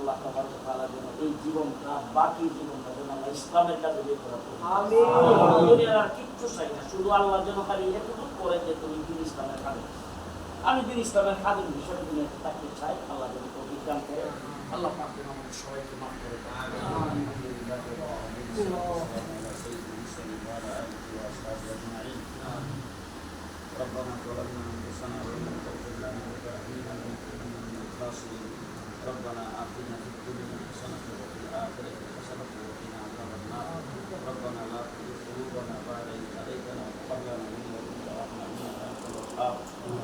আল্লাহ তাবারক ওয়া তাআলা যেন এই জীবনটা বাকি জীবনটা যেন আল্লাহ ইসলামের কাজে বের করা আমিন। দুনিয়ার আর কিচ্ছু চাই না শুধু আল্লাহ যেন খালি এতটুকু করে যে তুমি দিন ইসলামের খাদেম আমি দিন ইসলামের খাদেম বিষয়ে দুনিয়াতে তাকে চাই আল্লাহ যেন অভিজ্ঞান করে আল্লাহ পাক যেন আমাদের সবাইকে মাফ করে দেন। ربنا ظلمنا انفسنا وان لم تغفر لنا وترحمنا لنكونن من الخاسرين ربنا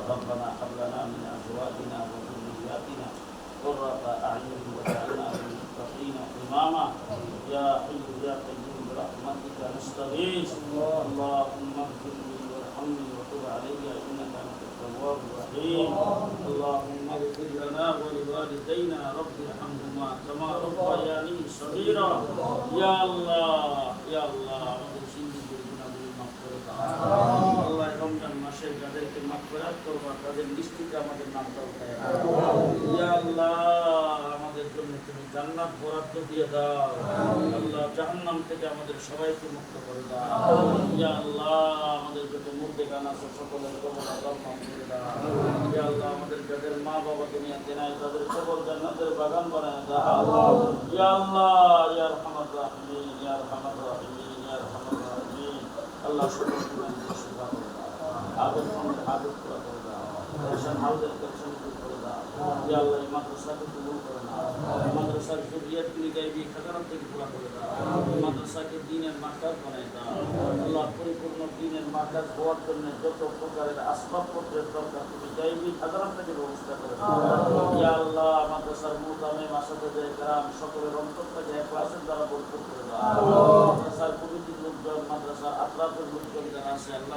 ربنا هب لنا من أزواجنا وذرياتنا قرة أعين واجعلنا للمتقين إماما. يا حي يا قيوم برحمتك نستغيث. اللهم اغفر لي وارحمني وتب علي إنك أنت التواب الرحيم. اللهم اغفر لنا ولوالدينا رب ارحمهما كما ربياني صغيرا. يا الله يا الله اغفر لنا بالمغفره আমাদের নামটা উঠায় আল্লাহ। আমাদের জন্য তুমি জান্নাত বরাদ্দ দিয়ে দাও। আল্লাহ। জাহান্নাম থেকে আমাদের সবাইকে মুক্ত করে দাও। ইয়া আল্লাহ আমাদের যত মুর্দে গান আছে সকলের কবর আল্লাহ করে দাও। ইয়া আল্লাহ আমাদের যাদের মা বাবা দুনিয়াতে নাই তাদের কবর জান্নাতের বাগান বানায় দাও। ইয়া আল্লাহ ইয়া রাহিমিন ইয়া রাহিমিন ইয়া আল্লাহ সকল গুনাহকে সুধা করে দাও করে দাও পেরেশান হাউদের পেরেশান দূর করে দাও আল্লাহ এই মাদ্রাসাকে কবুল করে নাও গুলি গাইবি খাজানাত থেকে পুরা পরিপূর্ণ দিনের মার্কাজ হওয়ার মাদ্রাসার মুদামে মাসাদে গ্রাম সকলের অন্তরটাকে ক্লাসের দ্বারা মাদ্রাসার কমিটির লোকজন, মাদ্রাসার আল্লাহ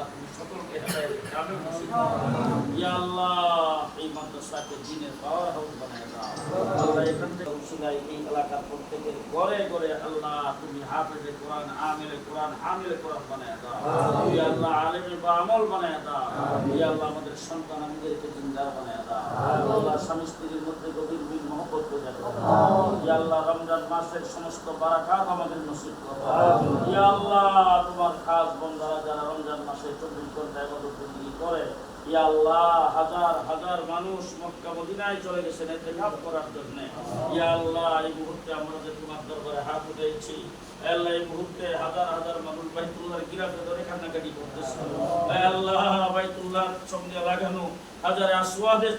তুমি সকলকে ইয়া আল্লাহ এই মাদ্রাসাকে দিনের পাওয়ার হাউস বানায় দাও আল্লাহ এখান থেকে উসিলাই এই এলাকার প্রত্যেকের ঘরে ঘরে আল্লাহ তুমি হাফেজে কোরআন আমিলে কোরআন হামিলে কোরআন বানায় দাও ইয়া আল্লাহ আলেমে বা আমল বানায় দাও ইয়া আল্লাহ আমাদের সন্তান আমাদেরকে জিন্দার বানায় দাও আল্লাহ স্বামী স্ত্রীর মধ্যে গভীর মিল মহব্বত বোঝা ইয়া আল্লাহ রমজান মাসের সমস্ত বারাকাত আমাদের নসিব করো আল্লাহ তোমার খাস বন্ধারা যারা রমজান মাসে চব্বিশ ঘণ্টা ইয়া তোমার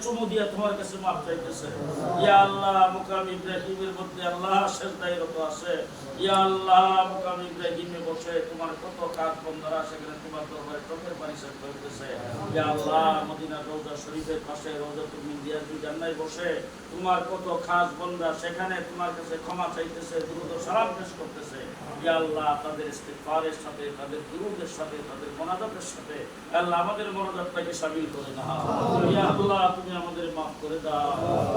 চুমু দিয়ে তোমার কাছে মাপ চাইতেছে। ইয়া আল্লাহ ইব্রাহিমের মধ্যে আল্লাহ সেজদায় আছে। ইয়া আল্লাহ, মুকাম ইব্রাহিমে বসে তোমার কত কাজ বন্ধরা সেখানে তোমার দরবারে চোখের পানি শেষ করতেছে। আল্লাহ মদিনা রওজা শরীফের পাশে রওজা তুমি দিয়াজুল জান্নায় বসে তোমার কত খাস বন্ধা সেখানে তোমার কাছে ক্ষমা চাইতেছে দ্রুত সালাম পেশ করতেছে। ইয়া আল্লাহ তাদের ইস্তেগফারের সাথে তাদের দুরুদের সাথে তাদের মোনাজাতের সাথে আল্লাহ আমাদের মোনাজাতটাকে শামিল করে দাও ইয়া আল্লাহ তুমি আমাদের মাফ করে দাও।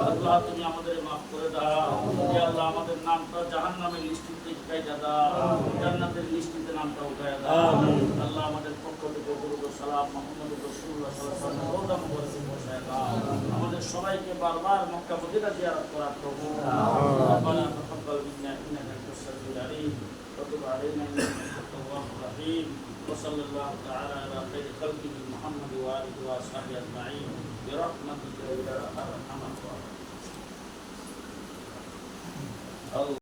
আল্লাহ তুমি আমাদের মাফ করে দাও। ইয়া আল্লাহ আমাদের নামটা জাহান্নামের লিস্টিতে উঠাইয়া দাও। জান্নাতের লিস্টিতে নামটা উঠাইয়া দাও। আল্লাহ আমাদের সালাম মুহাম্মদ রাসূলুল্লাহ সাল্লাল্লাহু আলাইহি ওয়াসাল্লাম রওজা মুবারকে পৌঁছায় দাও আমাদের সবাইকে বারবার মক্কা মদিনা জিয়ারত করার তৌফিক দাও ربنا تقبل منا انك انت السميع العليم وتب علينا انك انت التواب الرحيم وصلى الله تعالى على خير خلقه محمد واله واصحابه اجمعين برحمتك يا ارحم الراحمين